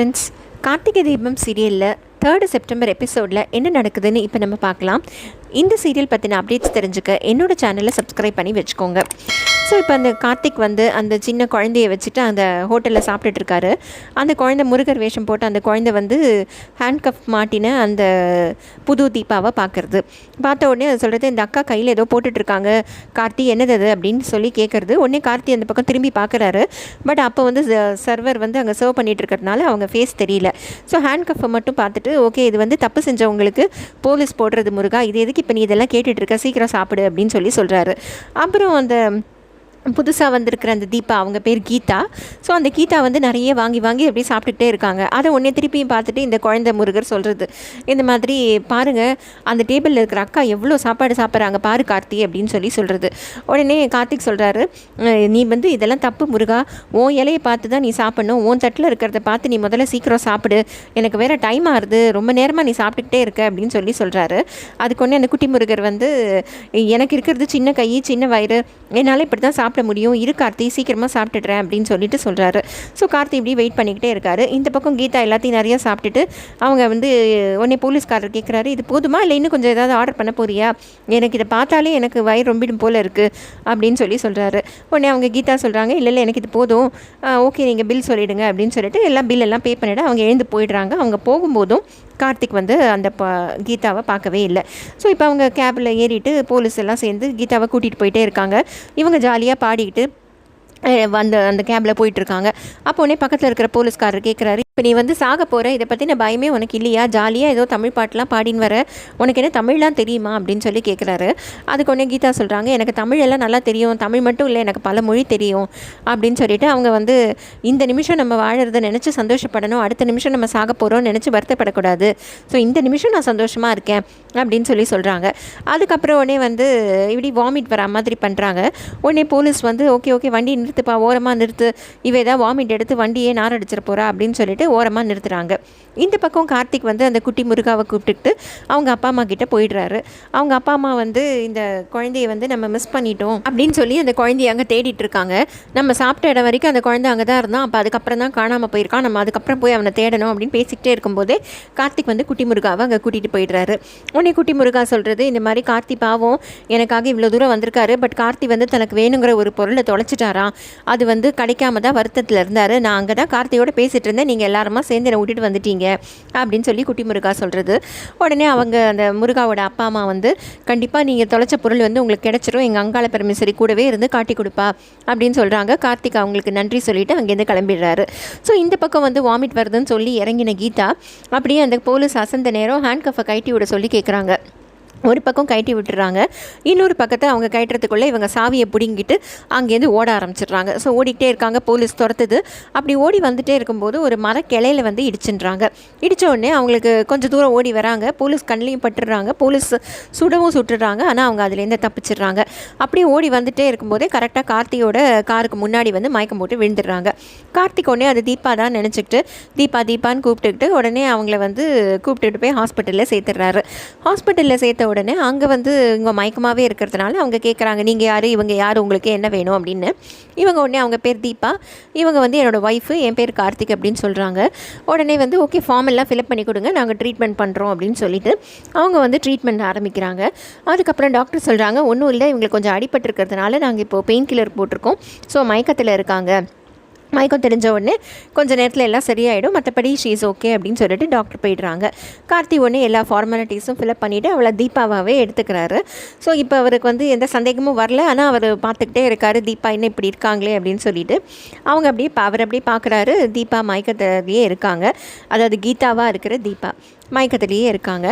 Friends Karthigai Deepam சீரியலில் third September எபிசோடில் என்ன நடக்குதுன்னு இப்போ நம்ம பார்க்கலாம். இந்த சீரியல் பற்றின அப்டேட்ஸ் தெரிஞ்சுக்க என்னோட சேனலை சப்ஸ்கிரைப் பண்ணி வச்சுக்கோங்க. ஸோ இப்போ அந்த கார்த்திக் வந்து அந்த சின்ன குழந்தைய வச்சுட்டு அந்த ஹோட்டலில் சாப்பிட்டுட்டு இருக்காரு அந்த குழந்தை முருகர் வேஷம் போட்டு அந்த குழந்தை வந்து ஹேண்ட் கப் மாட்டின அந்த புது தீபாவை பார்க்குறது. பார்த்த உடனே அது சொல்கிறது இந்த அக்கா கையில் ஏதோ போட்டுட்ருக்காங்க கார்த்தி என்னது அது? அப்படின்னு சொல்லி கேட்குறது உடனே கார்த்தி அந்த பக்கம் திரும்பி பார்க்குறாரு. பட் அப்போ வந்து சர்வர் வந்து அங்கே சர்வ் பண்ணிட்டு இருக்கிறதுனால அவங்க ஃபேஸ் தெரியல. ஸோ ஹேண்ட் கஃப்பை மட்டும் பார்த்துட்டு ஓகே இது வந்து தப்பு செஞ்சவங்களுக்கு போலீஸ் போடுறது முருகா. இது எதுக்கு இப்போ நீ இதெல்லாம் கேட்டுட்ருக்க சீக்கிரம் சாப்பிடு. அப்படின்னு சொல்லி சொல்கிறாரு அப்புறம் அந்த புதுசாக வந்திருக்கிற அந்த தீபா அவங்க பேர் கீதா. ஸோ அந்த கீதா வந்து நிறைய வாங்கி வாங்கி அப்படியே சாப்பிட்டுக்கிட்டே இருக்காங்க. அதை உடனே திருப்பியும் பார்த்துட்டு இந்த குழந்தை முருகர் சொல்கிறது இந்த மாதிரி பாருங்கள் அந்த டேபிளில் இருக்கிற அக்கா எவ்வளோ சாப்பாடு சாப்பிட்றாங்க பாரு கார்த்தி அப்படின்னு சொல்லி சொல்கிறது உடனே கார்த்திக் சொல்கிறாரு நீ வந்து இதெல்லாம் தப்பு முருகா. உன் இலையை பார்த்து தான் நீ சாப்பிடணும். உன் தட்டில் இருக்கிறத பார்த்து நீ முதல்ல சீக்கிரம் சாப்பிடு. எனக்கு வேறு டைம் ஆகுது. ரொம்ப நேரமாக நீ சாப்பிட்டுக்கிட்டே இருக்க அப்படின்னு சொல்லி சொல்கிறாரு அதுக்கு ஒன்றே அந்த குட்டி முருகர் வந்து எனக்கு இருக்கிறது சின்ன கை சின்ன வயிறு. என்னால் இப்படி தான் சாப்பிட முடியும். இரு கார்த்தி சீக்கிரமாக சாப்பிட்டுடுறேன் அப்படின்னு சொல்லிட்டு சொல்கிறாரு ஸோ கார்த்தி இப்படி வெயிட் பண்ணிக்கிட்டே இருக்காரு. இந்த பக்கம் கீதா எல்லாத்தையும் நிறையா சாப்பிட்டுட்டு அவங்க வந்து உடனே போலீஸ்காரர் கேட்குறாரு இது போதுமா? இல்லை இன்னும் கொஞ்சம் ஏதாவது ஆர்டர் பண்ண போறியா? எனக்கு இதை பார்த்தாலே எனக்கு வயிறு ரொம்பிடும் போல் இருக்குது அப்படின்னு சொல்லி சொல்கிறாரு உடனே அவங்க கீதா சொல்கிறாங்க இல்லை இல்லை எனக்கு இது போதும். ஓகே நீங்கள் பில் சொல்லிவிடுங்க அப்படின்னு சொல்லிட்டு எல்லாம் பில் எல்லாம் பே பண்ணிவிட்டு அவங்க எழுந்து போயிடுறாங்க. அவங்க போகும்போதும் கார்த்திக் வந்து அந்த பா கீதாவை பார்க்கவே இல்லை. ஸோ இப்போ அவங்க கேபில் ஏறிட்டு போலீஸ் எல்லாம் சேர்ந்து கீதாவை கூட்டிகிட்டு போயிட்டே இருக்காங்க. இவங்க ஜாலியாக பாடிக்கிட்டு வந்து அந்த கேபில் போயிட்டுருக்காங்க அப்போ உடனே பக்கத்தில் இருக்கிற போலீஸ்காரர் கேட்குறாரு இப்போ நீ வந்து சாக போகிற இதை பற்றின பயமே உனக்கு இல்லையா? ஜாலியாக ஏதோ தமிழ் பாட்டெலாம் பாடின்னு வர உனக்கு என்ன தமிழ்லாம் தெரியுமா? அப்படின்னு சொல்லி கேட்குறாரு அதுக்கு ஒன்று கீதா சொல்கிறாங்க எனக்கு தமிழ் எல்லாம் நல்லா தெரியும் தமிழ் மட்டும் இல்லை எனக்கு பல மொழி தெரியும் அப்படின்னு சொல்லிட்டு அவங்க வந்து இந்த நிமிஷம் நம்ம வாழறதை நினச்சி சந்தோஷப்படணும் அடுத்த நிமிஷம் நம்ம சாக போகிறோம்னு நினச்சி வருத்தப்படக்கூடாது. ஸோ இந்த நிமிஷம் நான் சந்தோஷமாக இருக்கேன் அப்படின்னு சொல்லி சொல்கிறாங்க அதுக்கப்புறம் உடனே வந்து இப்படி வாமிட் வர மாதிரி பண்ணுறாங்க உடனே போலீஸ் வந்து ஓகே ஓகே வண்டி நிறுத்துப்பா ஓரமாக நிறுத்து. இவ ஏதாவது வாமிட் எடுத்து வண்டியே நார் அடிச்சிட போகிறா அப்படின்னு சொல்லிட்டு ஓரமாக நிறுத்துகிறாங்க இந்த பக்கம் கார்த்திக் வந்து அந்த குட்டி முருகாவை கூப்பிட்டுக்கிட்டு அவங்க அப்பா அம்மா கிட்டே போயிடுறாரு. அவங்க அப்பா அம்மா வந்து இந்த குழந்தைய வந்து நம்ம மிஸ் பண்ணிட்டோம் அப்படின்னு சொல்லி அந்த குழந்தைய அங்கே தேடிட்டு இருக்காங்க. நம்ம சாப்பிட்ட இடம் வரைக்கும் அந்த குழந்தை அங்கே தான் இருந்தான். அப்போ அதுக்கப்புறம் தான் காணாமல் போயிருக்கான். நம்ம அதுக்கப்புறம் போய் அவனை தேடணும் அப்படின்னு பேசிக்கிட்டே இருக்கும்போதே கார்த்திக் வந்து குட்டி முருகாவை அங்கே கூட்டிகிட்டு போயிடுறாரு. உடனே குட்டி முருகா சொல்கிறது இந்த மாதிரி கார்த்தி பாவம் எனக்காக இவ்வளோ தூரம் வந்திருக்காரு. பட் கார்த்தி வந்து தனக்கு வேணுங்கிற ஒரு பொருளை தொலைச்சிட்டாராம். அது வந்து கிடைக்காம தான் வருத்தத்தில் இருந்தார். நான் அங்கே தான் கார்த்தியோட பேசிகிட்டு இருந்தேன். நீங்கள் எல்லாருமா சேர்ந்து என்னை விட்டுட்டு வந்துட்டீங்க அப்படின்னு சொல்லி குட்டி முருகா சொல்கிறது உடனே அவங்க அந்த முருகாவோட அப்பா அம்மா வந்து கண்டிப்பாக நீங்கள் தொலைச்ச பொருள் வந்து உங்களுக்கு கிடச்சிரும். எங்கள் அங்காள பெருமேஸ்வரி கூடவே இருந்து காட்டி கொடுப்பா அப்படின்னு சொல்கிறாங்க கார்த்திக் அவங்களுக்கு நன்றி சொல்லிவிட்டு அங்கேருந்து கிளம்பிடுறாரு. ஸோ இந்த பக்கம் வந்து வாமிட் வருதுன்னு சொல்லி இறங்கின கீதா அப்படியே அந்த போலீஸ் அசந்த நேரம் ஹேண்ட் கஃபை கைட்டி விட சொல்லி கேட்குறாங்க ஒரு பக்கம் கட்டி விட்டுறாங்க இன்னொரு பக்கத்தை அவங்க கட்டுறதுக்குள்ளே இவங்க சாவியை பிடுங்கிட்டு அங்கேருந்து ஓட ஆரம்பிச்சிடுறாங்க. ஸோ ஓடிக்கிட்டே இருக்காங்க போலீஸ் துரத்துது. அப்படி ஓடி வந்துட்டே இருக்கும்போது ஒரு மர கிளையில வந்து இடிச்சுன்றாங்க. இடித்த உடனே அவங்களுக்கு கொஞ்சம் தூரம் ஓடி வராங்க. போலீஸ் கண்ணிலையும் பட்டுடுறாங்க போலீஸ் சுடவும் சுட்டுடுறாங்க ஆனால் அவங்க அதுலேருந்து தப்பிச்சிடுறாங்க. அப்படியே ஓடி வந்துட்டே இருக்கும்போதே கரெக்டாக கார்த்தியோட காருக்கு முன்னாடி வந்து மயக்கம் போட்டு விழுந்துடுறாங்க. கார்த்திக் உடனே அது தீபா தான் நினச்சிக்கிட்டு தீபா தீபான்னு கூப்பிட்டுக்கிட்டு உடனே அவங்கள வந்து கூப்பிட்டுட்டு போய் ஹாஸ்பிட்டலில் சேர்த்துடுறாரு. ஹாஸ்பிட்டலில் சேர்த்த உடனே அங்கே வந்து இவங்க மயக்கமாகவே இருக்கிறதுனால அவங்க கேட்குறாங்க நீங்கள் யார்? இவங்க யார்? உங்களுக்கு என்ன வேணும்? அப்படின்னு. இவங்க உடனே அவங்க பேர் தீபா. இவங்க வந்து என்னோடய ஒய்ஃபு என் பேர் கார்த்திக் அப்படின்னு சொல்கிறாங்க உடனே வந்து ஓகே ஃபார்ம் எல்லாம் ஃபில்அப் பண்ணி கொடுங்க. நாங்கள் ட்ரீட்மெண்ட் பண்ணுறோம் அப்படின்னு சொல்லிட்டு அவங்க வந்து ட்ரீட்மெண்ட் ஆரம்பிக்கிறாங்க. அதுக்கப்புறம் டாக்டர் சொல்கிறாங்க ஒன்றும் இல்லை இவங்களுக்கு கொஞ்சம் அடிபட்டிருக்கிறதுனால நாங்கள் இப்போது பெயின் கில்லர் போட்டிருக்கோம். ஸோ மயக்கத்தில் இருக்காங்க. மயக்கம் தெரிஞ்ச உடனே கொஞ்சம் நேரத்தில் எல்லாம் சரியாயிடும். மற்றபடி ஷீஸ் ஓகே அப்படின்னு சொல்லிட்டு டாக்டர் போயிடுறாங்க. கார்த்தி உடனே எல்லா ஃபார்மாலிட்டிஸும் ஃபில்அப் பண்ணிவிட்டு அவளை தீபாவாகவே எடுத்துக்கிறாரு. ஸோ இப்போ அவருக்கு வந்து எந்த சந்தேகமும் வரல. ஆனால் அவர் பார்த்துக்கிட்டே இருக்கார். தீபா என்ன இப்படி இருக்காங்களே அப்படின்னு சொல்லிட்டு அவங்க அப்படியே அவர் அப்படியே பார்க்குறாரு. தீபா மயக்கத்திலேயே இருக்காங்க. அதாவது கீதாவாக இருக்கிற தீபா மயக்கத்திலேயே இருக்காங்க.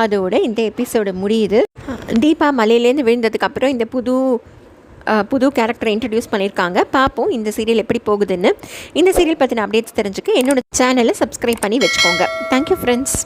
அதோட இந்த எபிசோடு முடியுது. தீபா மலையிலேருந்து விழுந்ததுக்கப்புறம் இந்த புது புது கேரக்டரை இன்ட்ரடியூஸ் பண்ணியிருக்காங்க. பார்ப்போம் இந்த சீரியல் எப்படி போகுதுன்னு. இந்த சீரியல் பற்றின அப்டேட்ஸ் தெரிஞ்சுக்க என்னோட சேனலை சப்ஸ்கிரைப் பண்ணி வச்சுக்கோங்க. Thank you friends